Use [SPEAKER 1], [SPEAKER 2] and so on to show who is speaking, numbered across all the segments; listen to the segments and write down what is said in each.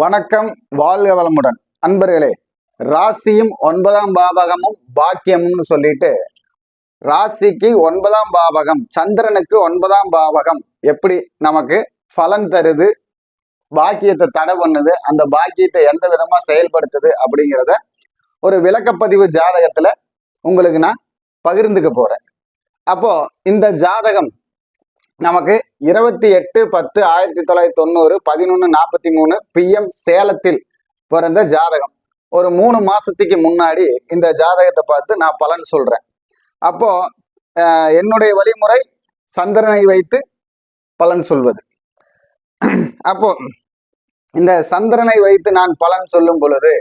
[SPEAKER 1] வணக்கம் வாழ்க வளமுடன். அன்பர்களே ராசியும் ஒன்பதாம் பாவகமும் பாக்கியம்னு சொல்லிட்டு ராசிக்கு ஒன்பதாம் பாவகம் சந்திரனுக்கு ஒன்பதாம் பாவகம் எப்படி நமக்கு பலன் தருது பாக்கியத்தை தடை பண்ணுது அந்த பாக்கியத்தை எந்த விதமா செயல்படுத்துது அப்படிங்கிறத ஒரு விளக்கப்பதிவு ஜாதகத்துல உங்களுக்கு நான் பகிர்ந்துக்க போறேன். அப்போ இந்த ஜாதகம் நமக்கு இருபத்தி எட்டு பத்து ஆயிரத்தி தொள்ளாயிரத்தி தொண்ணூறு பதினொன்று நாற்பத்தி மூணு பிஎம் சேலத்தில் பிறந்த ஜாதகம். ஒரு மூணு மாசத்துக்கு முன்னாடி இந்த ஜாதகத்தை பார்த்து நான் பலன் சொல்றேன். அப்போ என்னுடைய வழிமுறை சந்திரனை வைத்து பலன் சொல்வது. அப்போ இந்த சந்திரனை வைத்து நான் பலன் சொல்லும் பொழுது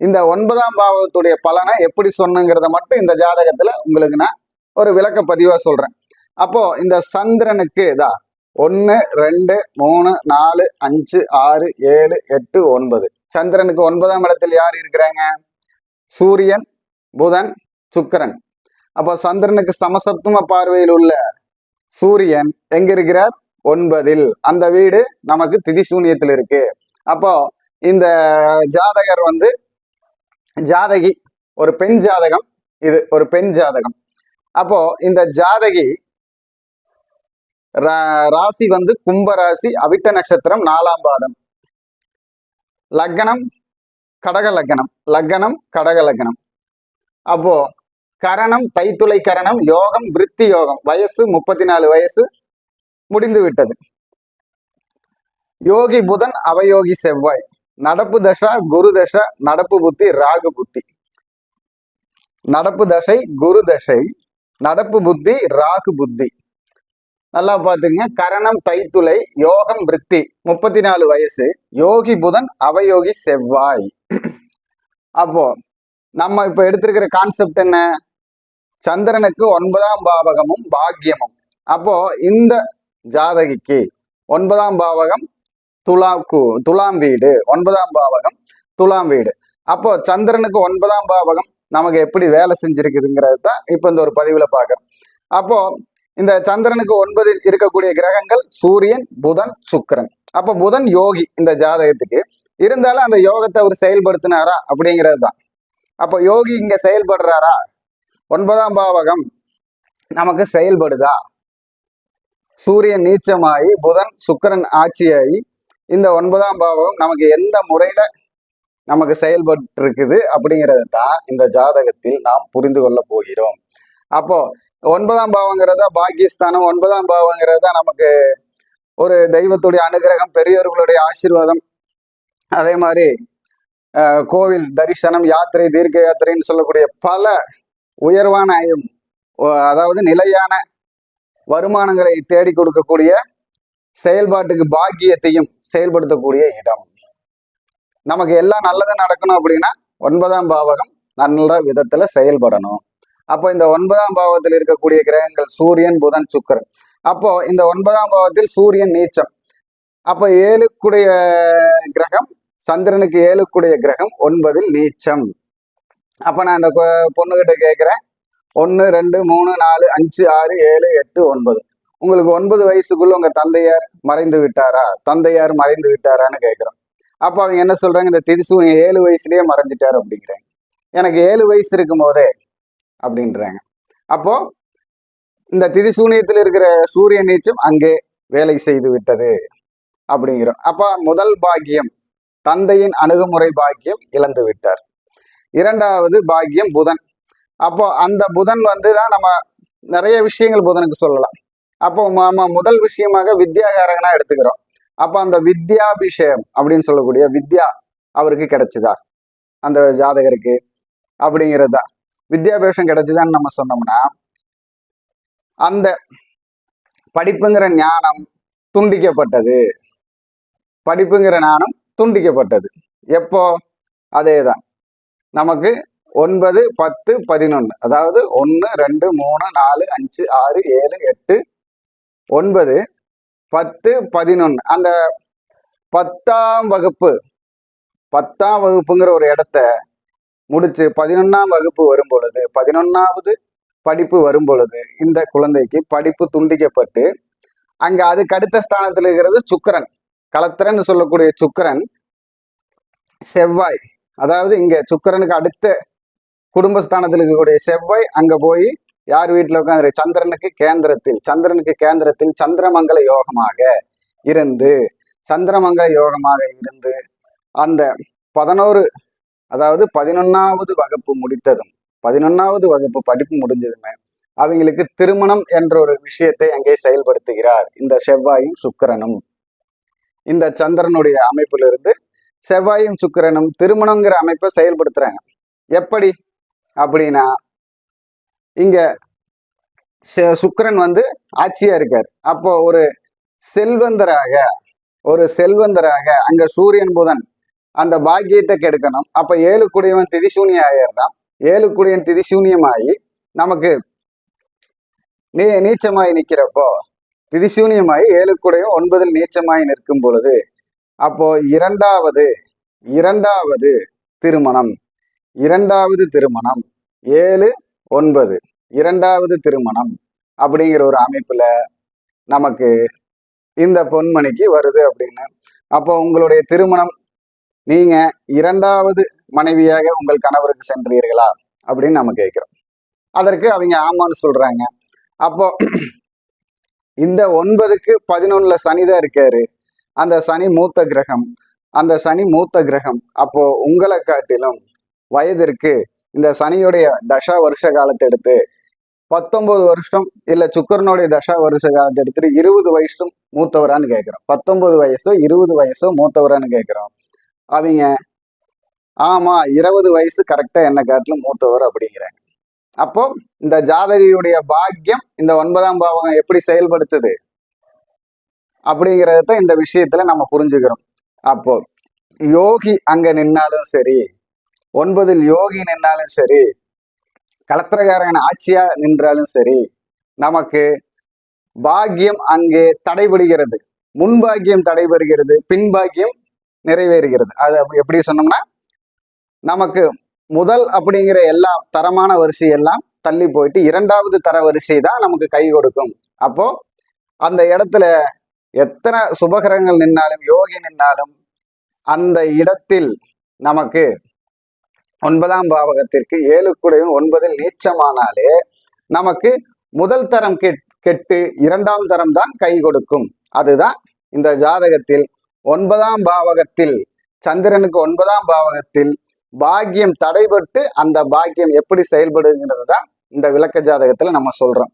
[SPEAKER 1] இந்த ஒன்பதாம் பாவத்துடைய பலனை எப்படி சொன்னுங்கிறத மட்டும் இந்த ஜாதகத்துல உங்களுக்கு நான் ஒரு விளக்க பதிவா சொல்றேன். அப்போ இந்த சந்திரனுக்கு இதா ஒன்று ரெண்டு மூணு நாலு அஞ்சு ஆறு ஏழு எட்டு ஒன்பது. சந்திரனுக்கு ஒன்பதாம் இடத்தில் யார் இருக்கிறாங்க? சூரியன் புதன் சுக்கிரன். அப்போ சந்திரனுக்கு சமசப்தம பார்வையில் உள்ள சூரியன் எங்க இருக்கிறார்? ஒன்பதில். அந்த வீடு நமக்கு திதிசூன்யத்தில் இருக்கு. அப்போ இந்த ஜாதகர் வந்து ஜாதகி ஒரு பெண் ஜாதகம் இது ஒரு பெண் ஜாதகம். அப்போ இந்த ஜாதகி ராசி வந்து கும்ப ராசி அவிட்ட நட்சத்திரம் நாலாம் பாதம். லக்னம் கடக லக்னம். லக்னம் கடக லக்னம். அப்போ கரணம் தைத்துளை கரணம் யோகம் விருத்தி யோகம். வயசு முப்பத்தி நாலு வயசு முடிந்து விட்டது. யோகி புதன் அவயோகி செவ்வாய். நடப்பு தசா குரு தசா நடப்பு புத்தி ராகு புத்தி. நடப்பு தசை குரு தசை. நடப்பு புத்தி ராகு புத்தி. நல்லா பாத்துங்க கரணம் தைத்துளை யோகம் விருத்தி. முப்பத்தி நாலு வயசு. யோகி புதன் அவயோகி செவ்வாய். அப்போ நம்ம இப்ப எடுத்திருக்கிற கான்செப்ட் என்ன? சந்திரனுக்கு ஒன்பதாம் பாவகமும் பாக்கியமும். அப்போ இந்த ஜாதகிக்கு ஒன்பதாம் பாவகம் துலா கு- துலாம் வீடு. ஒன்பதாம் பாவகம் துலாம் வீடு. அப்போ சந்திரனுக்கு ஒன்பதாம் பாவகம் நமக்கு எப்படி வேலை செஞ்சிருக்குதுங்கிறது தான் இப்போ இந்த ஒரு பதிவில் பார்க்குறோம். அப்போ இந்த சந்திரனுக்கு ஒன்பதில் இருக்கக்கூடிய கிரகங்கள் சூரியன் புதன் சுக்கிரன். அப்போ புதன் யோகி இந்த ஜாதகத்துக்கு. இருந்தாலும் அந்த யோகத்தை அவர் செயல்படுத்தினாரா? அப்படிங்கிறது தான். அப்போ யோகி இங்க செயல்படுறாரா? ஒன்பதாம் பாவகம் நமக்கு செயல்படுதா? சூரியன் நீச்சமாயி புதன் சுக்கிரன் ஆட்சியாகி இந்த ஒன்பதாம் பாவகம் நமக்கு எந்த முறையில நமக்கு செயல்பட்டு இருக்குது அப்படிங்கிறது தான் இந்த ஜாதகத்தில் நாம் புரிந்து கொள்ள போகிறோம். அப்போ ஒன்பதாம் பாவங்கிறதா பாக்கியஸ்தானம் ஒன்பதாம் பாவங்கிறதா நமக்கு ஒரு தெய்வத்துடைய அனுகிரகம் பெரியவர்களுடைய ஆசீர்வாதம். அதே மாதிரி கோவில் தரிசனம் யாத்திரை தீர்க்க யாத்திரைன்னு சொல்லக்கூடிய பல உயர்வான அதாவது நிலையான வருமானங்களை தேடி கொடுக்கக்கூடிய செயல்பாட்டுக்கு பாக்கியத்தையும் செயல்படுத்தக்கூடிய இடம். நமக்கு எல்லாம் நல்லது நடக்கணும் அப்படின்னா ஒன்பதாம் பாவகம் நல்ல விதத்துல செயல்படணும். அப்போ இந்த ஒன்பதாம் பாவத்தில் இருக்கக்கூடிய கிரகங்கள் சூரியன் புதன் சுக்கிரன். அப்போ இந்த ஒன்பதாம் பாவத்தில் சூரியன் நீச்சம். அப்போ ஏழுக்குடைய கிரகம் சந்திரனுக்கு ஏழுக்குடைய கிரகம் ஒன்பதில் நீச்சம். அப்போ நான் இந்த பொண்ணுகிட்ட கேட்குறேன். ஒன்று ரெண்டு மூணு நாலு அஞ்சு ஆறு ஏழு எட்டு ஒன்பது. உங்களுக்கு ஒன்பது வயசுக்குள்ள உங்கள் தந்தையார் மறைந்து விட்டாரா? தந்தையார் மறைந்து விட்டாரான்னு கேட்குறோம். அப்போ அவங்க என்ன சொல்றாங்க? இந்த திரிசூனிய ஏழு வயசுலேயே மறைஞ்சிட்டார் அப்படிங்கிறாங்க. எனக்கு ஏழு வயசு இருக்கும் போதே அப்படின்றாங்க. அப்போ இந்த திதி சூனியத்தில் இருக்கிற சூரிய நீச்சம் அங்கே வேலை செய்து விட்டது அப்படிங்கிறோம். அப்போ முதல் பாக்கியம் தந்தையின் அணுகுமுறை பாக்கியம் இழந்து விட்டார். இரண்டாவது பாக்கியம் புதன். அப்போ அந்த புதன் வந்து தான் நம்ம நிறைய விஷயங்கள் புதனுக்கு சொல்லலாம். அப்போ நம்ம முதல் விஷயமாக வித்யாகாரகனா எடுத்துக்கிறோம். அப்போ அந்த வித்யாபிஷேகம் அப்படின்னு சொல்லக்கூடிய வித்யா அவருக்கு கிடைச்சுதா? அந்த ஜாதகருக்கு அப்படிங்கிறது? தான் வித்தியாபியாசம் கிடைச்சுதான்னு நம்ம சொன்னோம்னா அந்த படிப்புங்கிற ஞானம் துண்டிக்கப்பட்டது. படிப்புங்கிற ஞானம் துண்டிக்கப்பட்டது. எப்போ? அதே தான் நமக்கு ஒன்பது பத்து பதினொன்று அதாவது ஒன்று ரெண்டு மூணு நாலு அஞ்சு ஆறு ஏழு எட்டு ஒன்பது பத்து பதினொன்று அந்த பத்தாம் வகுப்பு பத்தாம் வகுப்புங்கிற ஒரு இடத்த முடிச்சு பதினொன்னாம் வகுப்பு வரும் பொழுது பதினொன்னாவது படிப்பு வரும் பொழுது இந்த குழந்தைக்கு படிப்பு துண்டிக்கப்பட்டு அங்க அதுக்கு அடுத்த ஸ்தானத்தில் இருக்கிறது சுக்கிரன். கலத்திரன்னு சொல்லக்கூடிய சுக்கிரன் செவ்வாய். அதாவது இங்க சுக்கிரனுக்கு அடுத்த குடும்பஸ்தானத்தில் இருக்கக்கூடிய செவ்வாய் அங்க போய் யார் வீட்டில் உட்காந்து சந்திரனுக்கு கேந்திரத்தில் சந்திரனுக்கு கேந்திரத்தில் சந்திரமங்கல யோகமாக இருந்து சந்திரமங்கல யோகமாக இருந்து அந்த பதினோரு அதாவது பதினொன்னாவது வகுப்பு முடித்ததும் பதினொன்னாவது வகுப்பு படிப்பு முடிஞ்சதுமே அவங்களுக்கு திருமணம் என்ற ஒரு விஷயத்தை அங்கே செயல்படுத்துகிறார் இந்த செவ்வாயும் சுக்கிரனும். இந்த சந்திரனுடைய அமைப்பிலிருந்து செவ்வாயும் சுக்கிரனும் திருமணங்கிற அமைப்பை செயல்படுத்துறாங்க. எப்படி? அப்படின்னா இங்க செ- சுக்கிரன் வந்து ஆட்சியா இருக்கார். அப்போ ஒரு செல்வந்தராக ஒரு செல்வந்தராக அங்க சூரியன் புதன் அந்த பாக்கியத்தை கெடுக்கணும். அப்போ ஏழு குடியவன் திதிசூனியம் ஆயிடுறான் ஏழு குடியன் திதிசூனியமாகி நமக்கு நீ நீச்சமாய் நிற்கிறப்போ திதிசூனியமாய் ஏழு குடையும் ஒன்பதில் நீச்சமாய் நிற்கும் பொழுது அப்போ இரண்டாவது இரண்டாவது திருமணம். இரண்டாவது திருமணம் ஏழு ஒன்பது. இரண்டாவது திருமணம் அப்படிங்கிற ஒரு அமைப்புல நமக்கு இந்த பொன்மணிக்கு வருது அப்படின்னு. அப்போ உங்களுடைய திருமணம் நீங்க இரண்டாவது மனைவியாக உங்கள் கணவருக்கு சென்றீர்களா? அப்படின்னு நம்ம கேட்கிறோம். அதற்கு அவங்க ஆமான்னு சொல்றாங்க. அப்போ இந்த ஒன்பதுக்கு பதினொன்னுல சனி தான் இருக்காரு. அந்த சனி மூத்த கிரகம். அந்த சனி மூத்த கிரகம். அப்போ உங்களை காட்டிலும் வயதிற்கு இந்த சனியுடைய தசா வருஷ காலத்தை எடுத்து பத்தொன்பது வருஷம் இல்ல சுக்கரனுடைய தசா வருஷ காலத்தை எடுத்துட்டு இருபது வயசும் மூத்தவரான்னு கேட்கிறோம். பத்தொன்பது வயசோ இருபது வயசோ மூத்தவரான்னு கேட்கிறோம். அவங்க ஆமா இருபது வயசு கரெக்டா என்ன காட்டிலும் மூத்தவர் அப்படிங்கிறாங்க. அப்போ இந்த ஜாதகியுடைய பாக்கியம் இந்த ஒன்பதாம் பாவகம் எப்படி செயல்படுத்துது? அப்படிங்கிறத இந்த விஷயத்துல நம்ம புரிஞ்சுக்கிறோம். அப்போ யோகி அங்க நின்னாலும் சரி ஒன்பதில் யோகி நின்னாலும் சரி கலத்திரகாரன் ஆட்சியா நின்றாலும் சரி நமக்கு பாக்கியம் அங்கே தடைபடுகிறது. முன்பாக்கியம் தடைபெறுகிறது பின்பாக்கியம் நிறைவேறுகிறது. அது அப்படி எப்படி சொன்னோம்னா நமக்கு முதல் அப்படிங்கிற எல்லா தரமான வரிசை எல்லாம் தள்ளி போயிட்டு இரண்டாவது தர வரிசை தான் நமக்கு கை கொடுக்கும். அப்போ அந்த இடத்துல எத்தனை சுபகரங்கள் நின்னாலும் யோகி நின்னாலும் அந்த இடத்தில் நமக்கு ஒன்பதாம் பாவகத்திற்கு ஏழு குடையும் ஒன்பதில் நீச்சமானாலே நமக்கு முதல் தரம் கெட் கெட்டு இரண்டாம் தரம் தான் கை கொடுக்கும். அதுதான் இந்த ஜாதகத்தில் ஒன்பதாம் பாவகத்தில் சந்திரனுக்கு ஒன்பதாம் பாவகத்தில் பாக்கியம் தடைபட்டு அந்த பாக்கியம் எப்படி செயல்படுங்கிறது தான் இந்த விளக்க ஜாதகத்துல நம்ம சொல்றோம்.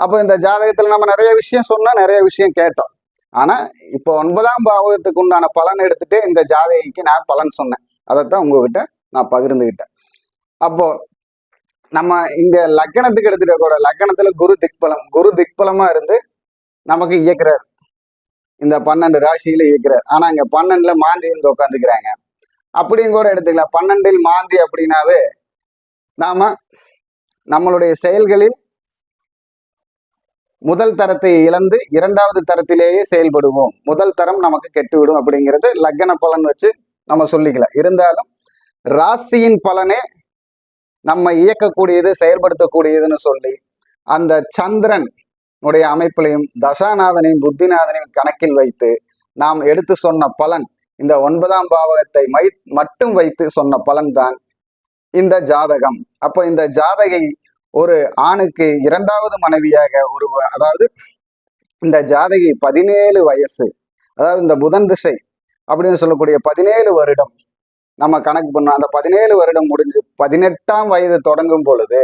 [SPEAKER 1] அப்போ இந்த ஜாதகத்துல நம்ம நிறைய விஷயம் சொன்னோம் நிறைய விஷயம் கேட்டோம். ஆனா இப்போ ஒன்பதாம் பாவகத்துக்கு உண்டான பலன் எடுத்துட்டு இந்த ஜாதகிக்கு நான் பலன் சொன்னேன். அதைத்தான் உங்ககிட்ட நான் பகிர்ந்துகிட்டேன். அப்போ நம்ம இங்க லக்கணத்துக்கு எடுத்துட்ட கூட லக்கணத்துல குரு திக்பலம் குரு திக்பலமா இருந்து நமக்கு இயக்குறாரு. இந்த பன்னெண்டு ராசியில இருக்கிறார். ஆனா இங்க பன்னெண்டுல மாந்தி வந்து உட்காந்துக்கிறாங்க அப்படியும் கூட எடுத்துக்கலாம். பன்னெண்டில் மாந்தி அப்படின்னாவே நாம நம்மளுடைய செயல்களில் முதல் தரத்தை இழந்து இரண்டாவது தரத்திலேயே செயல்படுவோம். முதல் தரம் நமக்கு கெட்டுவிடும் அப்படிங்கிறது லக்கண பலன் வச்சு நம்ம சொல்லிக்கலாம். இருந்தாலும் ராசியின் பலனே நம்ம இயக்கக்கூடியது செயல்படுத்தக்கூடியதுன்னு சொல்லி அந்த சந்திரன் உடைய அமைப்பிலையும் தசாநாதனையும் புத்திநாதனையும் கணக்கில் வைத்து நாம் எடுத்து சொன்ன பலன் இந்த ஒன்பதாம் பாவகத்தை மை மட்டும் வைத்து சொன்ன பலன் தான் இந்த ஜாதகம். அப்போ இந்த ஜாதகை ஒரு ஆணுக்கு இரண்டாவது மனைவியாக ஒரு அதாவது இந்த ஜாதகி பதினேழு வயசு அதாவது இந்த புதன் திசை அப்படின்னு சொல்லக்கூடிய பதினேழு வருடம் நம்ம கணக்கு பண்ணோம். அந்த பதினேழு வருடம் முடிஞ்சு பதினெட்டாம் வயது தொடங்கும் பொழுது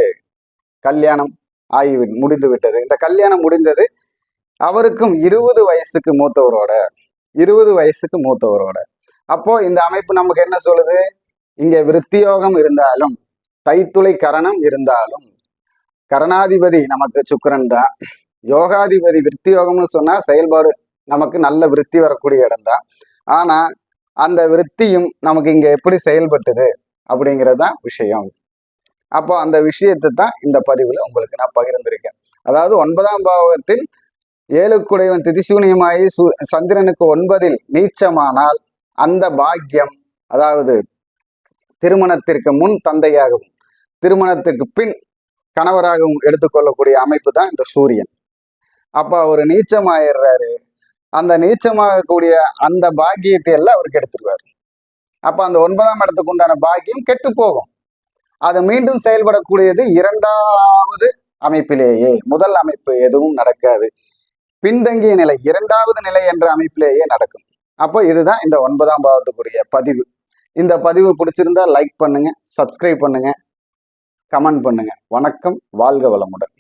[SPEAKER 1] கல்யாணம் ஆகி வி- முடிந்து விட்டது இந்த கல்யாணம் முடிந்தது. அவருக்கும் இருபது வயசுக்கு மூத்தவரோட இருபது வயசுக்கு மூத்தவரோட. அப்போ இந்த அமைப்பு நமக்கு என்ன சொல்லுது? இங்க விருத்தியோகம் இருந்தாலும் தைத்துளை கரணம் இருந்தாலும் கரணாதிபதி நமக்கு சுக்கரன் தான். யோகாதிபதி விருத்தியோகம்னு சொன்னா செயல்பாடு நமக்கு நல்ல விருத்தி வரக்கூடிய இடம் தான். ஆனா அந்த விருத்தியும் நமக்கு இங்க எப்படி செயல்பட்டது அப்படிங்கிறது தான் விஷயம். அப்போ அந்த விஷயத்தை தான் இந்த பதிவுல உங்களுக்கு நான் பகிர்ந்திருக்கேன். அதாவது ஒன்பதாம் பாவகத்தில் ஏழுக்குடையவன் திதிசூனியமாயி சு சந்திரனுக்கு ஒன்பதில் நீச்சமானால் அந்த பாக்கியம் அதாவது திருமணத்திற்கு முன் தந்தையாகவும் திருமணத்திற்கு பின் கணவராகவும் எடுத்துக்கொள்ளக்கூடிய அமைப்பு தான் இந்த சூரியன். அப்போ அவர் நீச்சமாயிடுறாரு அந்த நீச்சமாகக்கூடிய அந்த பாக்கியத்தை எல்லாம் அவருக்கு எடுத்துருவார். அப்போ அந்த ஒன்பதாம் இடத்துக்கு உண்டான பாக்கியம் கெட்டு போகும். அது மீண்டும் செயல்படக்கூடியது இரண்டாவது அமைப்பிலேயே. முதல் அமைப்பு எதுவும் நடக்காது. பின்தங்கிய நிலை இரண்டாவது நிலை என்ற அமைப்பிலேயே நடக்கும். அப்போ இதுதான் இந்த ஒன்பதாம் பாவத்துக்குரிய பதிவு. இந்த பதிவு பிடிச்சிருந்தா லைக் பண்ணுங்க சப்ஸ்கிரைப் பண்ணுங்க கமெண்ட் பண்ணுங்க. வணக்கம் வாழ்க வளமுடன்.